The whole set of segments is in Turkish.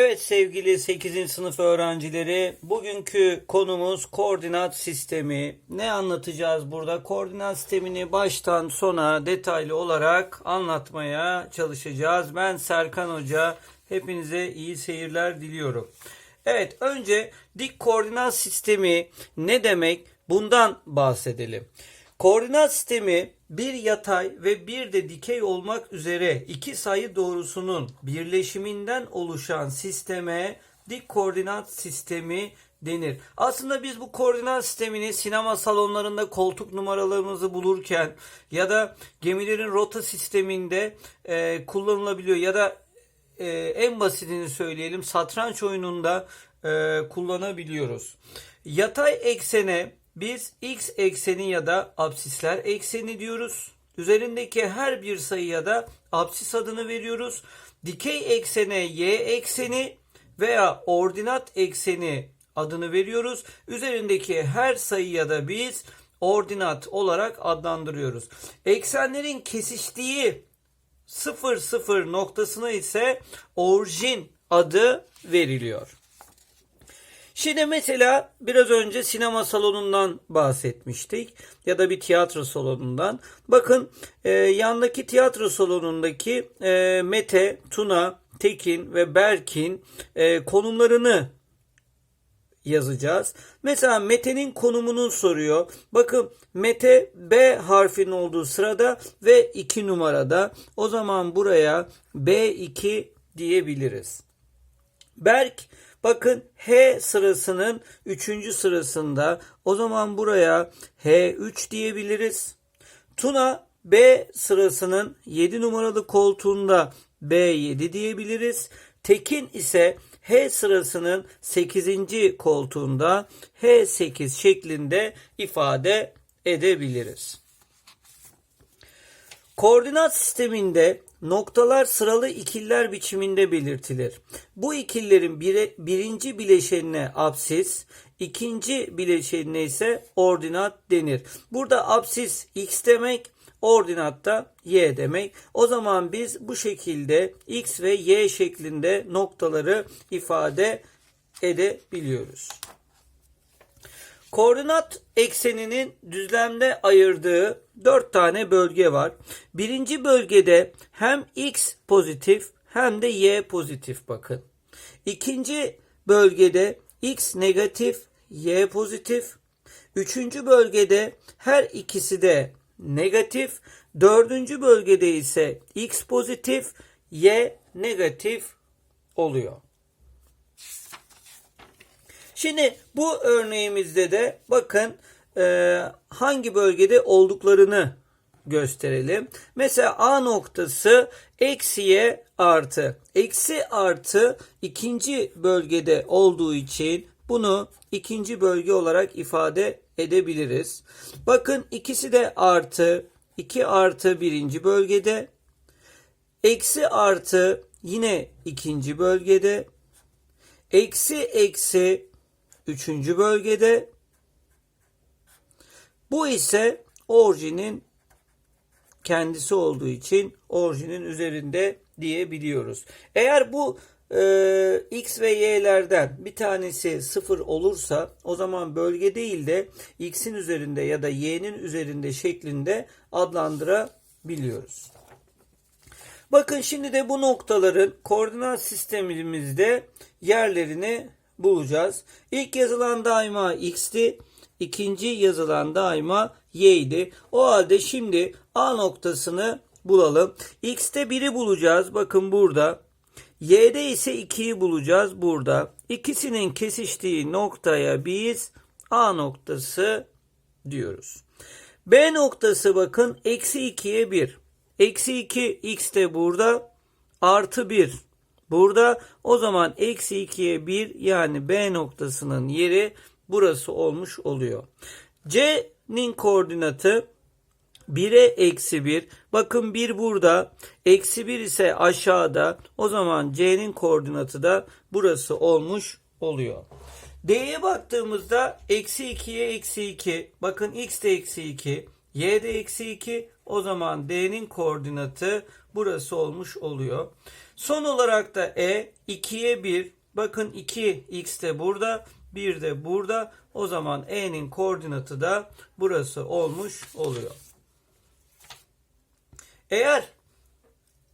Evet sevgili 8. sınıf öğrencileri, bugünkü konumuz koordinat sistemi. Ne anlatacağız burada? Koordinat sistemini baştan sona detaylı olarak anlatmaya çalışacağız. Ben Serkan Hoca, hepinize iyi seyirler diliyorum. Evet, önce dik koordinat sistemi ne demek? Bundan bahsedelim. Koordinat sistemi bir yatay ve bir de dikey olmak üzere iki sayı doğrusunun birleşiminden oluşan sisteme dik koordinat sistemi denir. Aslında biz bu koordinat sistemini sinema salonlarında koltuk numaralarımızı bulurken ya da gemilerin rota sisteminde e, kullanılabiliyor ya da e, en basitini söyleyelim satranç oyununda e, kullanabiliyoruz. Yatay eksene biz x ekseni ya da absisler ekseni diyoruz. Üzerindeki her bir sayıya da absis adını veriyoruz. Dikey eksene y ekseni veya ordinat ekseni adını veriyoruz. Üzerindeki her sayıya da biz ordinat olarak adlandırıyoruz. Eksenlerin kesiştiği 0 0 noktasına ise orijin adı veriliyor. Şimdi mesela biraz önce sinema salonundan bahsetmiştik ya da bir tiyatro salonundan. Bakın e, yandaki tiyatro salonundaki e, Mete, Tuna, Tekin ve Berk'in e, konumlarını yazacağız. Mesela Mete'nin konumunu soruyor. Bakın Mete B harfinin olduğu sırada ve 2 numarada. O zaman buraya B2 diyebiliriz. Berk bakın H sırasının 3. sırasında. O zaman buraya H3 diyebiliriz. Tuna B sırasının 7 numaralı koltuğunda B7 diyebiliriz. Tekin ise H sırasının 8. koltuğunda H8 şeklinde ifade edebiliriz. Koordinat sisteminde noktalar sıralı ikiller biçiminde belirtilir. Bu ikillerin bire, birinci bileşenine absis, ikinci bileşenine ise ordinat denir. Burada absis x demek, ordinat da y demek. O zaman biz bu şekilde x ve y şeklinde noktaları ifade edebiliyoruz. Koordinat ekseninin düzlemde ayırdığı 4 tane bölge var. Birinci bölgede hem x pozitif hem de y pozitif bakın. İkinci bölgede x negatif, y pozitif. Üçüncü bölgede her ikisi de negatif. Dördüncü bölgede ise x pozitif, y negatif oluyor. Şimdi bu örneğimizde de bakın e, hangi bölgede olduklarını gösterelim. Mesela A noktası eksiye artı. Eksi artı ikinci bölgede olduğu için bunu ikinci bölge olarak ifade edebiliriz. Bakın ikisi de artı. 2 artı birinci bölgede. Eksi artı yine ikinci bölgede. Eksi eksi üçüncü bölgede. Bu ise orijinin kendisi olduğu için orijinin üzerinde diyebiliyoruz. Eğer bu e, x ve y'lerden bir tanesi sıfır olursa o zaman bölge değil de x'in üzerinde ya da y'nin üzerinde şeklinde adlandırabiliyoruz. Bakın şimdi de bu noktaların koordinat sistemimizde yerlerini bulacağız. İlk yazılan daima x'ti. İkinci yazılan daima y'ydi. O halde şimdi A noktasını bulalım. X'te 1'i bulacağız. Bakın burada. Y'de ise 2'yi bulacağız burada. İkisinin kesiştiği noktaya biz A noktası diyoruz. B noktası bakın eksi 2'ye 1. Eksi 2 x de burada. Artı 1 burada. O zaman eksi 2'ye 1 yani B noktasının yeri burası olmuş oluyor. C'nin koordinatı 1'e eksi 1. Bakın 1 burada. Eksi 1 ise aşağıda. O zaman C'nin koordinatı da burası olmuş oluyor. D'ye baktığımızda eksi 2'ye eksi 2. Bakın x de eksi 2. Y de eksi 2. O zaman D'nin koordinatı burası olmuş oluyor. Son olarak da e 2'ye 1. Bakın 2 x de burada, 1 de burada. O zaman e'nin koordinatı da burası olmuş oluyor. Eğer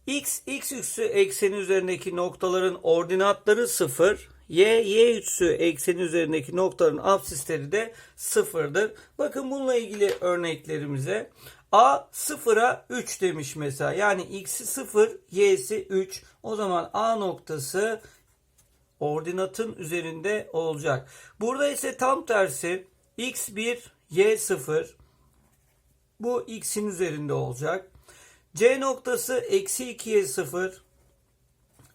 x, x üssü ekseni üzerindeki noktaların ordinatları 0, y, y üssü ekseni üzerindeki noktaların absisleri de 0'dır. Bakın bununla ilgili örneklerimize a 0'a 3 demiş mesela. Yani x'i 0, y'si 3. O zaman a noktası ordinatın üzerinde olacak. Burada ise tam tersi x1, y0 bu x'in üzerinde olacak. C noktası eksi 2'ye 0.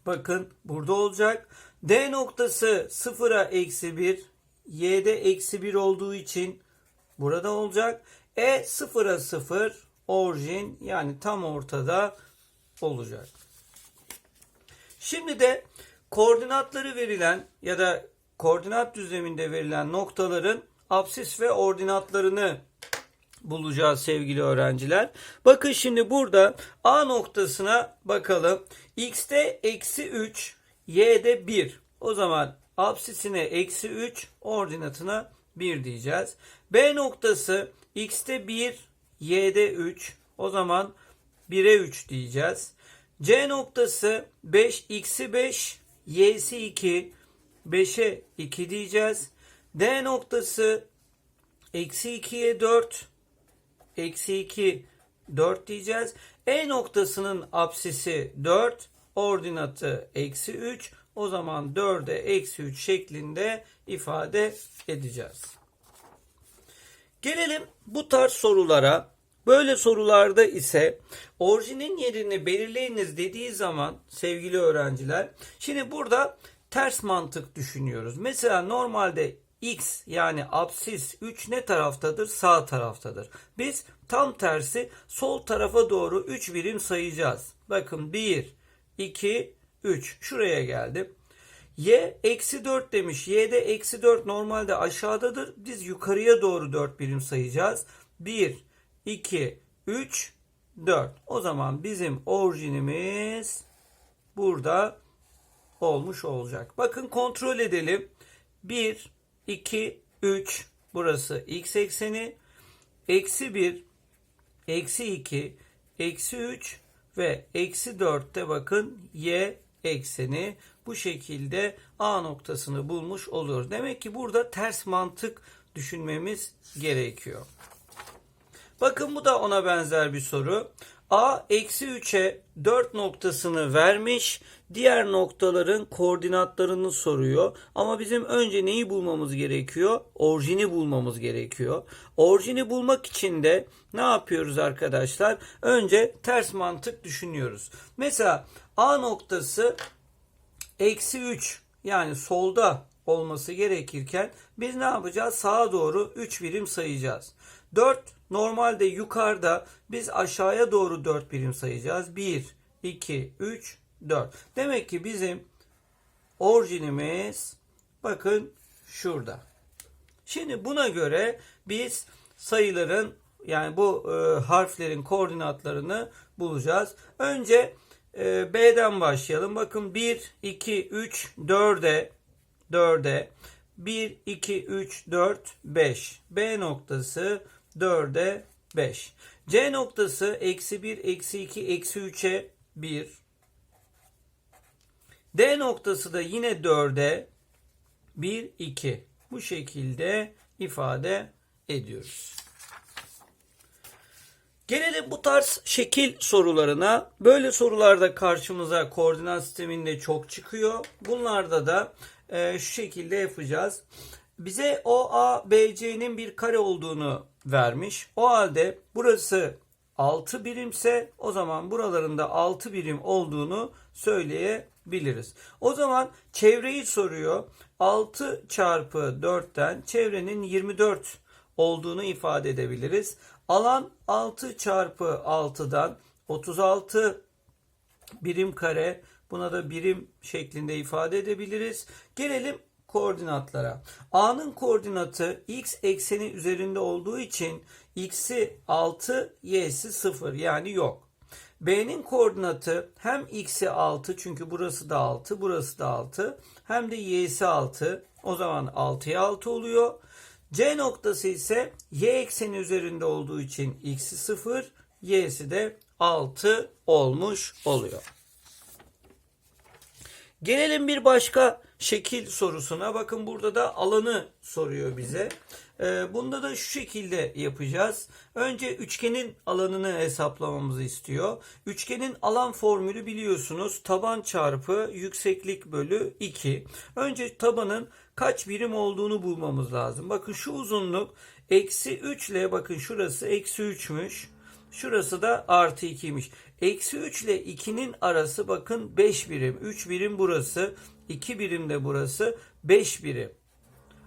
Bakın burada olacak. D noktası 0'a eksi 1. Y'de eksi 1 olduğu için burada olacak. E 0'a 0 orijin yani tam ortada olacak. Şimdi de koordinatları verilen ya da koordinat düzleminde verilen noktaların absis ve ordinatlarını bulacağız sevgili öğrenciler. Bakın şimdi burada A noktasına bakalım. X'te eksi 3, Y'de 1. O zaman absisine eksi 3, ordinatına 1 diyeceğiz. B noktası X'te 1, Y'de 3. O zaman 1'e 3 diyeceğiz. C noktası 5, X'i 5, Y'si 2, 5'e 2 diyeceğiz. D noktası eksi 2'ye 4, eksi 2 4 diyeceğiz. E noktasının apsisi 4 ordinatı eksi 3 o zaman 4'e eksi 3 şeklinde ifade edeceğiz. Gelelim bu tarz sorulara. Böyle sorularda ise orijinin yerini belirleyiniz dediği zaman sevgili öğrenciler şimdi burada ters mantık düşünüyoruz. Mesela normalde x yani absis 3 ne taraftadır? Sağ taraftadır. Biz tam tersi sol tarafa doğru 3 birim sayacağız. Bakın 1, 2, 3 şuraya geldim. Y eksi 4 demiş. Y'de eksi 4 normalde aşağıdadır. Biz yukarıya doğru 4 birim sayacağız. 1, 2, 3, 4. O zaman bizim orijinimiz burada olmuş olacak. Bakın kontrol edelim. 1, 2, 3 burası x ekseni. Eksi 1, eksi 2, eksi 3 ve eksi 4'te bakın y ekseni bu şekilde A noktasını bulmuş oluyor. Demek ki burada ters mantık düşünmemiz gerekiyor. Bakın bu da ona benzer bir soru. A eksi 3'e 4 noktasını vermiş. Diğer noktaların koordinatlarını soruyor. Ama bizim önce neyi bulmamız gerekiyor? Orijini bulmamız gerekiyor. Orijini bulmak için de ne yapıyoruz arkadaşlar? Önce ters mantık düşünüyoruz. Mesela A noktası eksi 3 yani solda olması gerekirken biz ne yapacağız? Sağa doğru 3 birim sayacağız. 4 normalde yukarıda biz aşağıya doğru 4 birim sayacağız. 1, 2, 3, 4. Demek ki bizim orijinimiz bakın şurada. Şimdi buna göre biz sayıların yani bu e, harflerin koordinatlarını bulacağız. Önce e, B'den başlayalım. Bakın 1, 2, 3, 4'e 4'e 1, 2, 3, 4, 5. B noktası 4'e 5. C noktası eksi 1, eksi 2, eksi 3'e 1. D noktası da yine 4'e 1, 2. Bu şekilde ifade ediyoruz. Gelelim bu tarz şekil sorularına. Böyle sorularda karşımıza koordinat sisteminde çok çıkıyor. Bunlarda da e, şu şekilde yapacağız. Bize OABC'nin bir kare olduğunu vermiş. O halde burası 6 birimse o zaman buralarında 6 birim olduğunu söyleyebiliriz. O zaman çevreyi soruyor. 6 çarpı 4'ten çevrenin 24 olduğunu ifade edebiliriz. Alan 6 çarpı 6'dan 36 birim kare buna da birim şeklinde ifade edebiliriz. Gelelim koordinatlara. A'nın koordinatı x ekseni üzerinde olduğu için x'i 6, y'si 0 yani yok. B'nin koordinatı hem x'i 6 çünkü burası da 6, burası da 6 hem de y'si 6. O zaman 6'ya 6 oluyor. C noktası ise y ekseni üzerinde olduğu için x'i 0, y'si de 6 olmuş oluyor. Gelelim bir başka şekil sorusuna. Bakın burada da alanı soruyor bize. Ee, bunda da şu şekilde yapacağız. Önce üçgenin alanını hesaplamamızı istiyor. Üçgenin alan formülü biliyorsunuz. Taban çarpı yükseklik bölü 2. Önce tabanın kaç birim olduğunu bulmamız lazım. Bakın şu uzunluk eksi 3 ile bakın şurası eksi 3'müş. Şurası da artı 2'ymiş. Eksi 3 ile 2'nin arası bakın 5 birim. 3 birim burası. 2 birim de burası. 5 birim.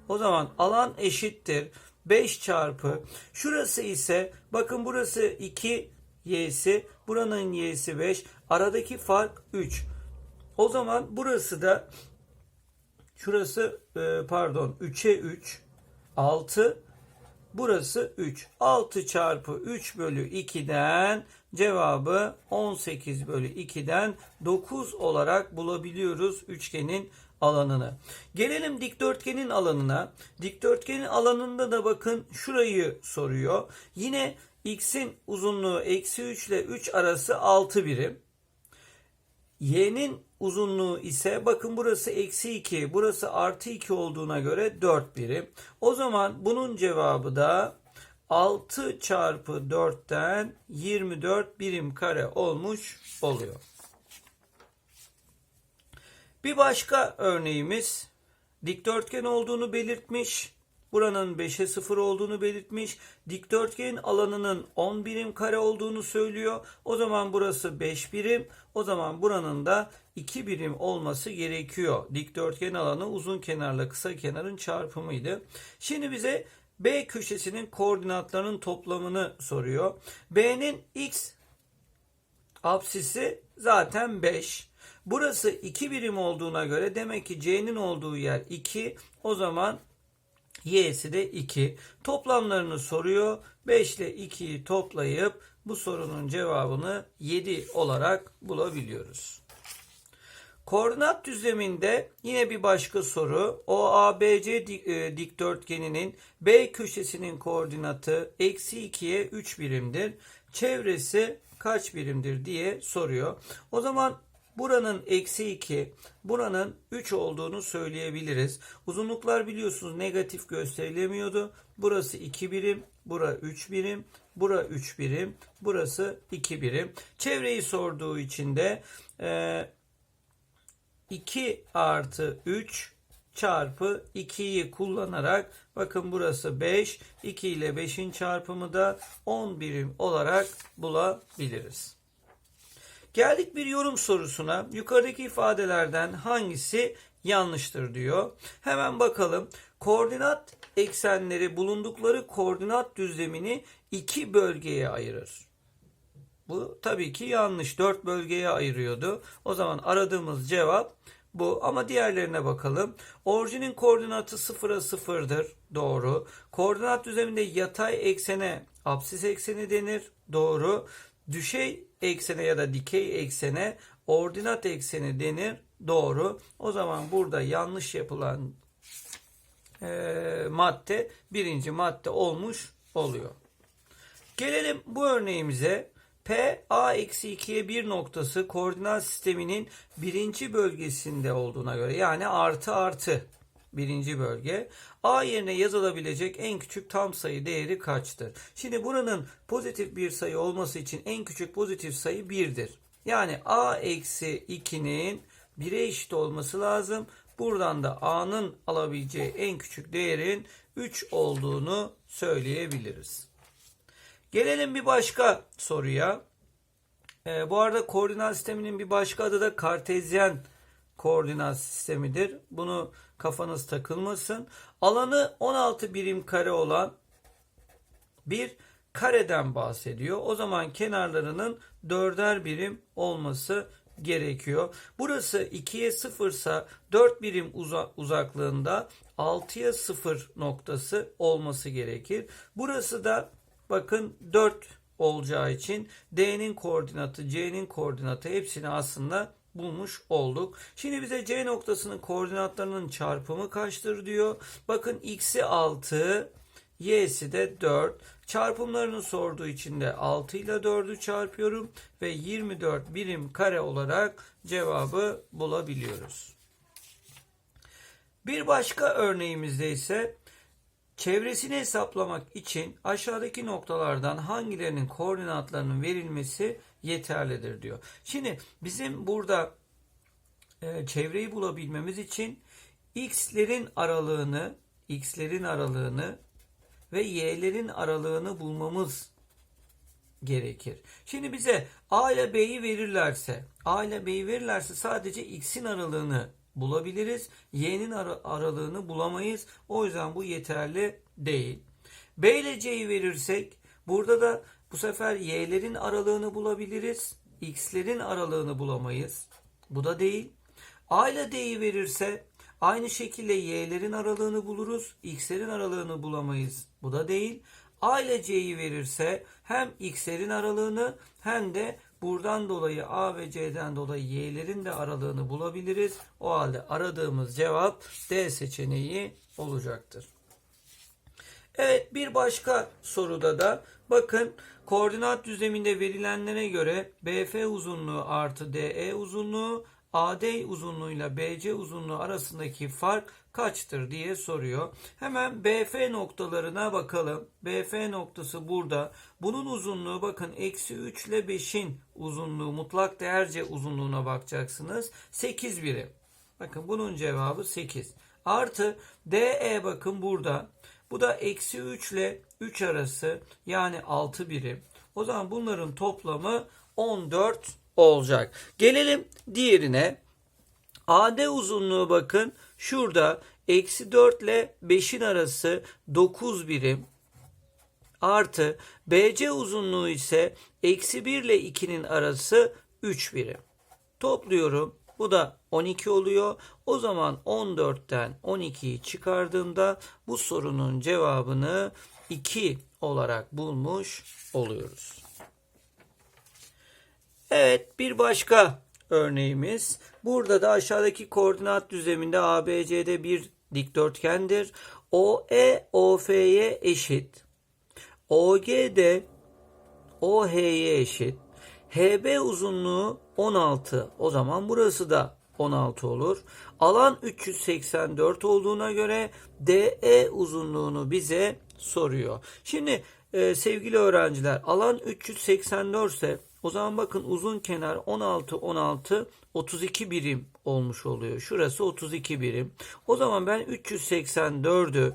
O zaman alan eşittir. 5 çarpı. Şurası ise bakın burası 2 y'si. Buranın y'si 5. Aradaki fark 3. O zaman burası da şurası e, pardon 3'e 3 6 Burası 3. 6 çarpı 3 bölü 2'den cevabı 18 bölü 2'den 9 olarak bulabiliyoruz üçgenin alanını. Gelelim dikdörtgenin alanına. Dikdörtgenin alanında da bakın şurayı soruyor. Yine x'in uzunluğu eksi 3 ile 3 arası 6 birim. Y'nin uzunluğu ise bakın burası eksi 2 burası artı 2 olduğuna göre 4 birim. O zaman bunun cevabı da 6 çarpı 4'ten 24 birim kare olmuş oluyor. Bir başka örneğimiz dikdörtgen olduğunu belirtmiş. Buranın 5'e 0 olduğunu belirtmiş. Dikdörtgenin alanının 10 birim kare olduğunu söylüyor. O zaman burası 5 birim. O zaman buranın da 2 birim olması gerekiyor. Dikdörtgen alanı uzun kenarla kısa kenarın çarpımıydı. Şimdi bize B köşesinin koordinatlarının toplamını soruyor. B'nin x apsisi zaten 5. Burası 2 birim olduğuna göre demek ki C'nin olduğu yer 2. O zaman y'si de 2. Toplamlarını soruyor. 5 ile 2'yi toplayıp bu sorunun cevabını 7 olarak bulabiliyoruz. Koordinat düzleminde yine bir başka soru. OABC e, dikdörtgeninin B köşesinin koordinatı eksi 2'ye 3 birimdir. Çevresi kaç birimdir diye soruyor. O zaman Buranın eksi 2, buranın 3 olduğunu söyleyebiliriz. Uzunluklar biliyorsunuz negatif gösterilemiyordu. Burası 2 birim, bura 3 birim, bura 3 birim, burası 2 birim. Çevreyi sorduğu için de e, 2 artı 3 çarpı 2'yi kullanarak bakın burası 5, 2 ile 5'in çarpımı da 10 birim olarak bulabiliriz. Geldik bir yorum sorusuna. Yukarıdaki ifadelerden hangisi yanlıştır diyor. Hemen bakalım. Koordinat eksenleri bulundukları koordinat düzlemini iki bölgeye ayırır. Bu tabii ki yanlış. Dört bölgeye ayırıyordu. O zaman aradığımız cevap bu ama diğerlerine bakalım. Orijinin koordinatı sıfıra sıfırdır. Doğru. Koordinat düzleminde yatay eksene apsis ekseni denir. Doğru. Düşey eksene ya da dikey eksene ordinat ekseni denir. Doğru. O zaman burada yanlış yapılan e, madde birinci madde olmuş oluyor. Gelelim bu örneğimize. P A-2'ye 1 noktası koordinat sisteminin birinci bölgesinde olduğuna göre yani artı artı birinci bölge. A yerine yazılabilecek en küçük tam sayı değeri kaçtır? Şimdi buranın pozitif bir sayı olması için en küçük pozitif sayı 1'dir. Yani A eksi 2'nin 1'e eşit olması lazım. Buradan da A'nın alabileceği en küçük değerin 3 olduğunu söyleyebiliriz. Gelelim bir başka soruya. Ee, bu arada koordinat sisteminin bir başka adı da kartezyen koordinat sistemidir. Bunu kafanız takılmasın. Alanı 16 birim kare olan bir kareden bahsediyor. O zaman kenarlarının dörder birim olması gerekiyor. Burası 2'ye 0 ise 4 birim uza uzaklığında 6'ya 0 noktası olması gerekir. Burası da bakın 4 olacağı için D'nin koordinatı, C'nin koordinatı hepsini aslında bulmuş olduk. Şimdi bize C noktasının koordinatlarının çarpımı kaçtır diyor. Bakın x'i 6, y'si de 4. Çarpımlarını sorduğu için de 6 ile 4'ü çarpıyorum ve 24 birim kare olarak cevabı bulabiliyoruz. Bir başka örneğimizde ise çevresini hesaplamak için aşağıdaki noktalardan hangilerinin koordinatlarının verilmesi yeterlidir diyor. Şimdi bizim burada e, çevreyi bulabilmemiz için x'lerin aralığını x'lerin aralığını ve y'lerin aralığını bulmamız gerekir. Şimdi bize a ile b'yi verirlerse, a ile b'yi verirlerse sadece x'in aralığını bulabiliriz. Y'nin ara- aralığını bulamayız. O yüzden bu yeterli değil. B ile c'yi verirsek burada da bu sefer y'lerin aralığını bulabiliriz. X'lerin aralığını bulamayız. Bu da değil. A ile D'yi verirse aynı şekilde y'lerin aralığını buluruz. X'lerin aralığını bulamayız. Bu da değil. A ile C'yi verirse hem X'lerin aralığını hem de buradan dolayı A ve C'den dolayı y'lerin de aralığını bulabiliriz. O halde aradığımız cevap D seçeneği olacaktır. Evet bir başka soruda da bakın koordinat düzleminde verilenlere göre BF uzunluğu artı DE uzunluğu AD uzunluğuyla BC uzunluğu arasındaki fark kaçtır diye soruyor. Hemen BF noktalarına bakalım. BF noktası burada. Bunun uzunluğu bakın eksi 3 ile 5'in uzunluğu mutlak değerce uzunluğuna bakacaksınız. 8 birim. Bakın bunun cevabı 8. Artı DE bakın burada. Bu da eksi 3 ile 3 arası yani 6 birim. O zaman bunların toplamı 14 olacak. Gelelim diğerine. AD uzunluğu bakın şurada eksi 4 ile 5'in arası 9 birim. Artı BC uzunluğu ise eksi 1 ile 2'nin arası 3 birim. Topluyorum. Bu da 12 oluyor. O zaman 14'ten 12'yi çıkardığımda bu sorunun cevabını 2 olarak bulmuş oluyoruz. Evet bir başka örneğimiz. Burada da aşağıdaki koordinat düzleminde ABC'de bir dikdörtgendir. OE OF'ye eşit. OG de OH'ye eşit. HB uzunluğu 16. O zaman burası da 16 olur. Alan 384 olduğuna göre DE uzunluğunu bize soruyor. Şimdi e, sevgili öğrenciler alan 384 ise o zaman bakın uzun kenar 16 16 32 birim olmuş oluyor. Şurası 32 birim. O zaman ben 384'ü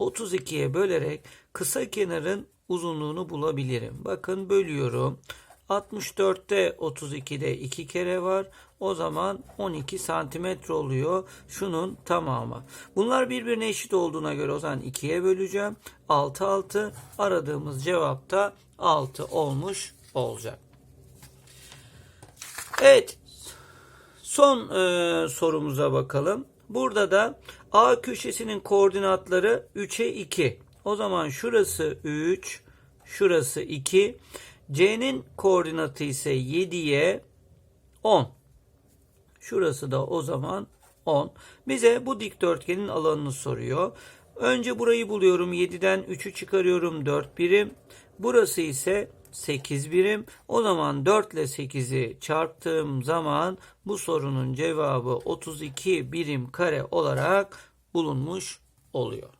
32'ye bölerek kısa kenarın uzunluğunu bulabilirim. Bakın bölüyorum. 64'te 32'de 2 kere var. O zaman 12 santimetre oluyor. Şunun tamamı. Bunlar birbirine eşit olduğuna göre o zaman 2'ye böleceğim. 6 6 aradığımız cevap da 6 olmuş olacak. Evet. Son e, sorumuza bakalım. Burada da A köşesinin koordinatları 3'e 2. O zaman şurası 3, şurası 2. C'nin koordinatı ise 7'ye 10. Şurası da o zaman 10. Bize bu dikdörtgenin alanını soruyor. Önce burayı buluyorum. 7'den 3'ü çıkarıyorum 4 birim. Burası ise 8 birim. O zaman 4 ile 8'i çarptığım zaman bu sorunun cevabı 32 birim kare olarak bulunmuş oluyor.